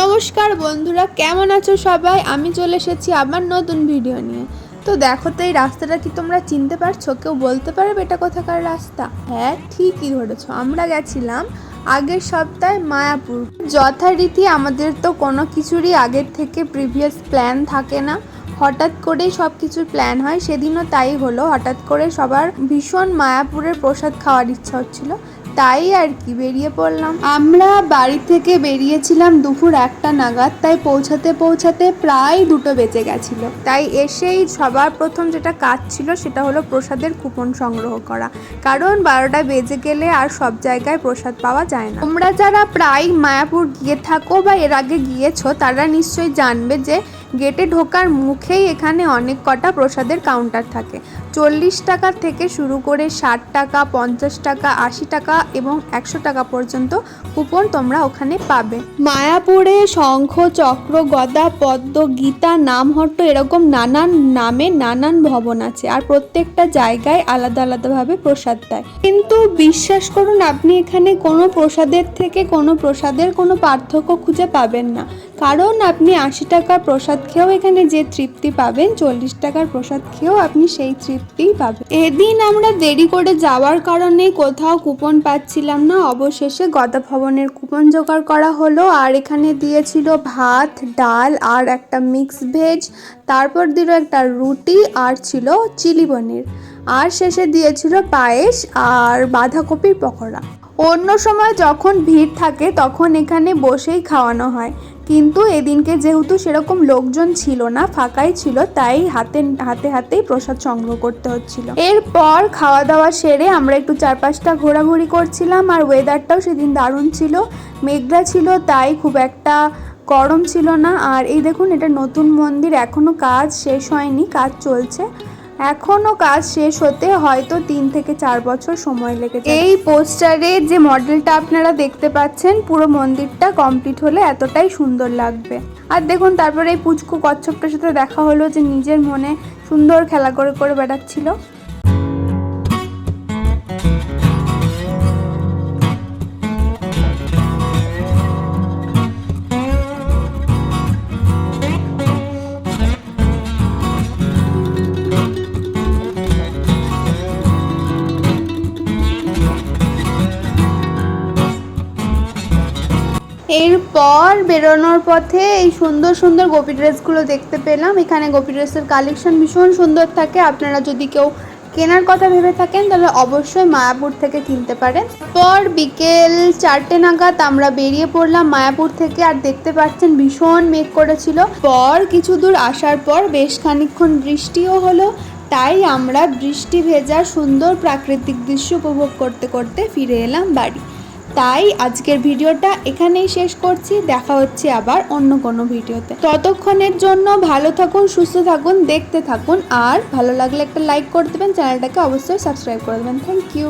নমস্কার বন্ধুরা, কেমন আছো সবাই? আমি চলে এসেছি আবার নতুন ভিডিও নিয়ে। তো দেখো তো, এই রাস্তাটা কি তোমরা চিনতে পারছ? কেউ বলতে পারবে এটা কোথাকার রাস্তা? হ্যাঁ ঠিকই ধরেছো। আমরা গেছিলাম আগের সপ্তাহে মায়াপুর। যথারীতি আমাদের তো কোনো কিছুরই আগের থেকে প্রিভিয়াস প্ল্যান থাকে না। হঠাৎ করেই সব কিছুর প্ল্যান হয়। সেদিনও তাই হলো। হঠাৎ করে সবার ভীষণ মায়াপুরের প্রসাদ খাওয়ার ইচ্ছা হচ্ছিল। তাই আর কি, বেরিয়ে পড়লাম। আমরা বাড়ি থেকে বেরিয়েছিলাম দুপুর একটা নাগাদ। তাই পৌঁছাতে পৌঁছাতে প্রায় দুটো বেজে গেছিল। তাই এসেই সবার প্রথম যেটা কাজ ছিল সেটা হলো প্রসাদের কুপন সংগ্রহ করা। কারণ বারোটা বেজে গেলে আর সব জায়গায় প্রসাদ পাওয়া যায় না। তোমরা যারা প্রায় মায়াপুর গিয়ে থাকো বা এর আগে গিয়েছো, তারা নিশ্চয়ই জানবে যে গেটে ঢোকার মুখেই এখানে অনেক কটা প্রসাদের কাউন্টার থাকে। চল্লিশ টাকা থেকে শুরু করে ষাট টাকা, পঞ্চাশ টাকা, আশি টাকা এবং একশো টাকা পর্যন্ত কুপন তোমরা ওখানে পাবে। মায়াপুরে শঙ্খ, চক্র, গদা, পদ্ম, গীতা, নামহট্ট এরকম নানান নামে নানান ভবন আছে আর প্রত্যেকটা জায়গায় আলাদা আলাদাভাবে প্রসাদ দেয়। কিন্তু বিশ্বাস করুন, আপনি এখানে কোনো প্রসাদের থেকে কোনো প্রসাদের কোনো পার্থক্য খুঁজে পাবেন না। কারণ আপনি আশি টাকার প্রসাদ খেয়েও এখানে যে তৃপ্তি পাবেন, চল্লিশ টাকার প্রসাদ খেয়েও আপনি সেই তৃপ্তিই পাবেন। এদিন আমরা দেরি করে যাওয়ার কারণে কোথাও কুপন পাচ্ছিলাম না। অবশেষে গদা ভবনের কুপন জোগাড় করা হলো আর এখানে দিয়েছিল ভাত, ডাল আর একটা মিক্স ভেজ। তারপর দিল একটা রুটি আর ছিল চিলি পনির। আর শেষে দিয়েছিল পায়েস আর বাঁধাকপির পকোড়া। অন্য সময় যখন ভিড় থাকে তখন এখানে বসেই খাওয়ানো হয়। কিন্তু এদিনকে যেহেতু সেরকম লোকজন ছিল না, ফাঁকাই ছিল, তাই হাতে হাতে হাতেই প্রসাদ সংগ্রহ করতে হচ্ছিল। এরপর খাওয়া দাওয়া সেরে আমরা একটু চারপাশটা ঘোরাঘুরি করছিলাম আর ওয়েদারটাও সেদিন দারুণ ছিল। মেঘলা ছিল, তাই খুব একটা গরম ছিল না। আর এই দেখুন, এটা নতুন মন্দির, এখনও কাজ শেষ হয়নি, কাজ চলছে। এখনও কাজ শেষ হতে হয়তো তিন থেকে চার বছর সময় লেগেছে। এই পোস্টারে যে মডেলটা আপনারা দেখতে পাচ্ছেন, পুরো মন্দিরটা কমপ্লিট হলে এতটাই সুন্দর লাগবে। আর দেখুন, তারপরে এই পুচকু কচ্ছপটার সাথে দেখা হলো যে নিজের মনে সুন্দর খেলা করে করে বেড়াচ্ছিল। এরপর বেরোনোর পথে এই সুন্দর সুন্দর গোপী ড্রেসগুলো দেখতে পেলাম। এখানে গোপী ড্রেসের কালেকশন ভীষণ সুন্দর থাকে। আপনারা যদি কেউ কেনার কথা ভেবে থাকেন, তাহলে অবশ্যই মায়াপুর থেকে কিনতে পারেন। পর বিকেল চারটে নাগাদ আমরা বেরিয়ে পড়লাম মায়াপুর থেকে আর দেখতে পাচ্ছেন ভীষণ মেঘ করেছিল। পর কিছু দূর আসার পর বেশ খানিকক্ষণ বৃষ্টিও হলো। তাই আমরা বৃষ্টি ভেজা সুন্দর প্রাকৃতিক দৃশ্য উপভোগ করতে করতে ফিরে এলাম বাড়ি। তাই আজকের ভিডিওটা এখানেই শেষ করছি। দেখা হচ্ছে আবার অন্য কোনো ভিডিওতে। ততক্ষণের জন্য ভালো থাকুন, সুস্থ থাকুন, দেখতে থাকুন। আর ভালো লাগলে একটা লাইক করে দেবেন, চ্যানেলটাকে অবশ্যই সাবস্ক্রাইব করে দেবেন। Thank you